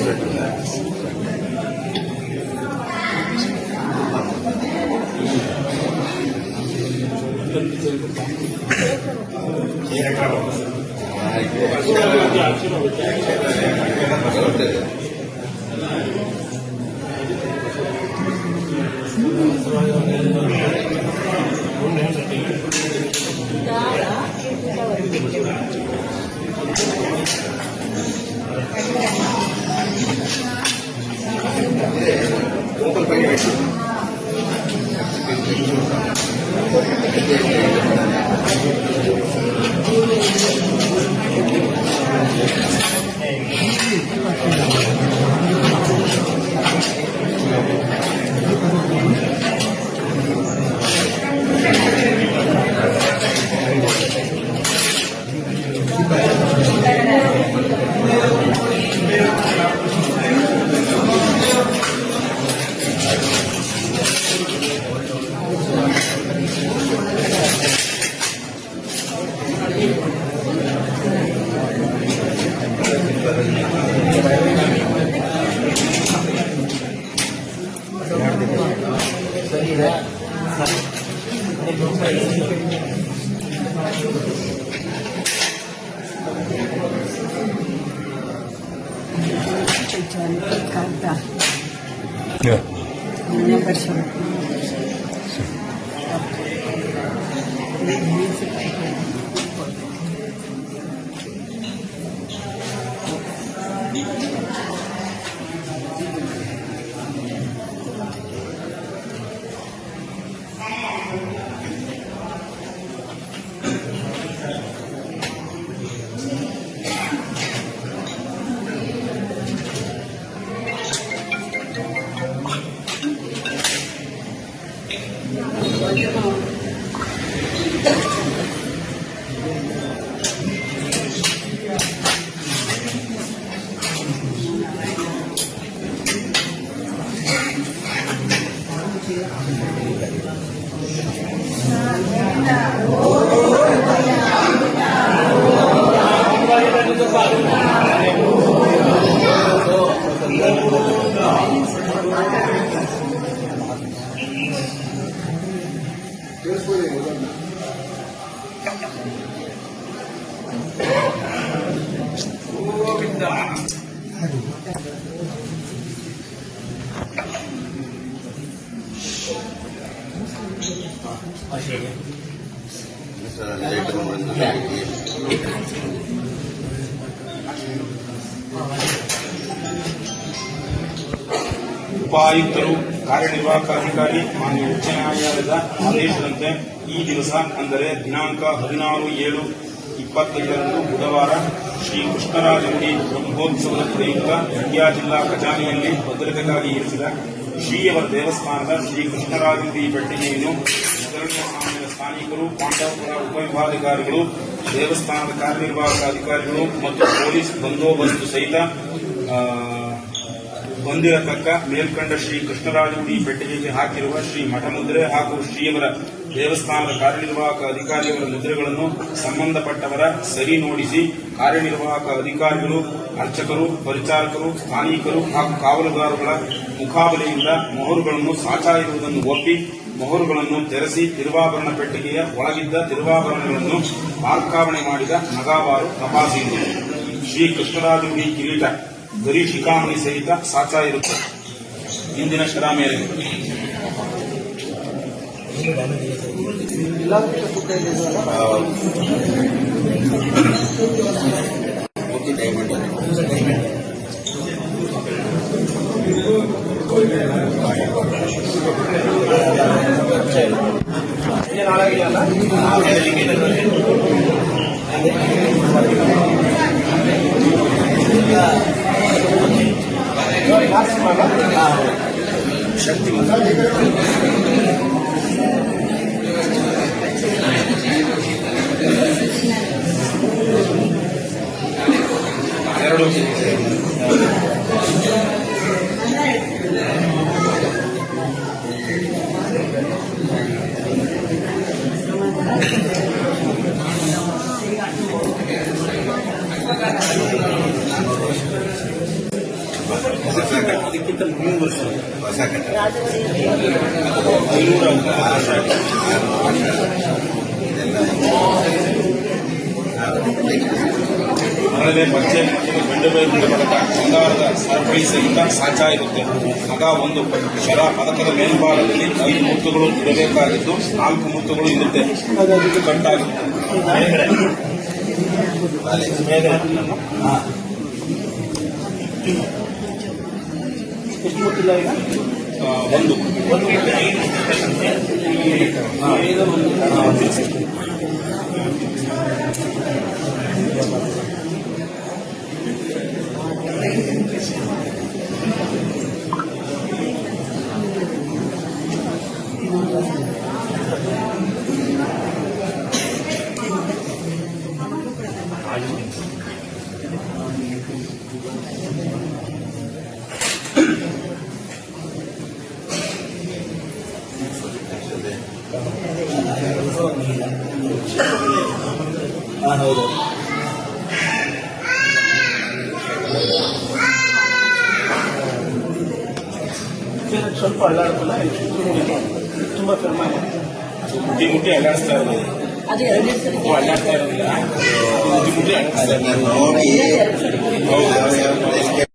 りがとうご。はい。Thank you. 行好，谢谢。拜托。ಕಾರ್ಯನಿರ್ವಾಹಕ ಅಧಿಕಾರಿ, ಮಾನ್ಯ ಉಚ್ಚ ನ್ಯಾಯಾಲಯದ ಆದೇಶದಂತೆ ಈ ದಿವಸ, ಅಂದರೆ ದಿನಾಂಕ ಹದಿನಾರು ಏಳು ಇಪ್ಪತ್ತೈದರಂದು ಬುಧವಾರ ಶ್ರೀ ಕೃಷ್ಣರಾಜಗುಡಿ ಬ್ರಹ್ಮೋತ್ಸವದ ಪ್ರಯುಕ್ತ ಮಂಡ್ಯ ಜಿಲ್ಲಾ ಖಜಾನೆಯಲ್ಲಿ ಭದ್ರತೆಗಾಗಿ ಇರಿಸಿದ ಶ್ರೀಯವರ ದೇವಸ್ಥಾನದ ಶ್ರೀ ಕೃಷ್ಣರಾಜಗುಡಿ ಪೆಟ್ಟಿಗೆಯನ್ನು ಸ್ಥಾನಿಕರು, ಪಾಂಡವಪುರ ಉಪವಿಭಾಗಾಧಿಕಾರಿಗಳು ದೇವಸ್ಥಾನದ ಕಾರ್ಯನಿರ್ವಾಹಕ ಅಧಿಕಾರಿಗಳು ಮತ್ತು ಪೊಲೀಸ್ ಬಂದೋಬಸ್ತ್ ಸಹಿತ ಹೊಂದಿರತಕ್ಕ ಮೇಲ್ಕಂಡ ಶ್ರೀ ಕೃಷ್ಣರಾಜಗುಡಿ ಪೆಟ್ಟಿಗೆಗೆ ಹಾಕಿರುವ ಶ್ರೀ ಮಠಮುದ್ರೆ ಹಾಗೂ ಶ್ರೀಯವರ ದೇವಸ್ಥಾನದ ಕಾರ್ಯನಿರ್ವಾಹಕ ಅಧಿಕಾರಿಯವರ ಮುದ್ರೆಗಳನ್ನು ಸಂಬಂಧಪಟ್ಟವರ ಸರಿ ನೋಡಿಸಿ ಕಾರ್ಯನಿರ್ವಾಹಕ ಅಧಿಕಾರಿಗಳು, ಅರ್ಚಕರು, ಪರಿಚಾರಕರು, ಸ್ಥಾನಿಕರು ಹಾಗೂ ಕಾವಲುಗಾರರುಗಳ ಮುಖಾಬಲೆಯಿಂದ ಮೊಹರುಗಳನ್ನು ಸಾಚಾ ಇರುವುದನ್ನು ಒಪ್ಪಿ ಮೊಹರುಗಳನ್ನು ತೆರೆಸಿ ತಿರುವಾಭರಣ ಪೆಟ್ಟಿಗೆಯ ಒಳಗಿದ್ದ ತಿರುವಾಭರಣಗಳನ್ನು ಮಾರ್ಕಾವಣೆ ಮಾಡಿದ ನಗಾವಾರು ತಪಾಸಿದರು ಶ್ರೀ ಕೃಷ್ಣರಾಜಗುಡಿ ಕಿರೀಟ ಗರಿ ಶಿಖಾಮಣಿ ಸಹಿತ ಸಾಚಾ ಇರುತ್ತದೆ ಇಂದಿನ ಶರ ಮೇರೆಗೆ ಎರಡು ಹೊಸ ಕಟ್ಟಡ ಅದಕ್ಕಿಂತ ಮೂರು ವರ್ಷ ಹೊಸ ಕಟ್ಟಡ ಐನೂರ. ಮರಳೆ ಪಚ್ಚೆ ಮತ್ತು ಬೆಂಡೆಬೇರು ಪದಕ ಬಂಗಾರದ ಸರ್ಪ್ರೈಸ್ ಸಹಿತ ಸಾಚಾ ಇರುತ್ತೆ. ಮಗ ಒಂದು ಶರ ಪದಕದ ಮೇಲ್ಭಾಗದಲ್ಲಿ ಐದು ಮುತ್ತುಗಳು ಇರಬೇಕಾಗಿದ್ದು ನಾಲ್ಕು ಮುತ್ತುಗಳು ಇರುತ್ತೆ. ಇದು ಕಟ್ಟಾಗುತ್ತೆ. ಎಷ್ಟು ಗೊತ್ತಿಲ್ಲ ಈಗ? ಒಂದು. ಒಂದು ಒಂದು ಹಾ, ಹೌದು ಸ್ವಲ್ಪ ಅಳ್ಳಾಡ್ತಲ್ಲ ತುಂಬ ಫಿಲ್ಮ್ ಮುಟ್ಟಿ ಮುಟ್ಟಿ ಅಲ್ಲಾಡಿಸ್ತಾ ಇರೋದು ಅಲ್ಲಾಡ್ತಾ ಇರೋದಿಲ್ಲ ಮುಟ್ಟಿ ಮುಟ್ಟಿ ಅಲ್ಲಾಡಿಸ್ತಾ ಇರೋದು ನೋಡಿ ಹೌದು.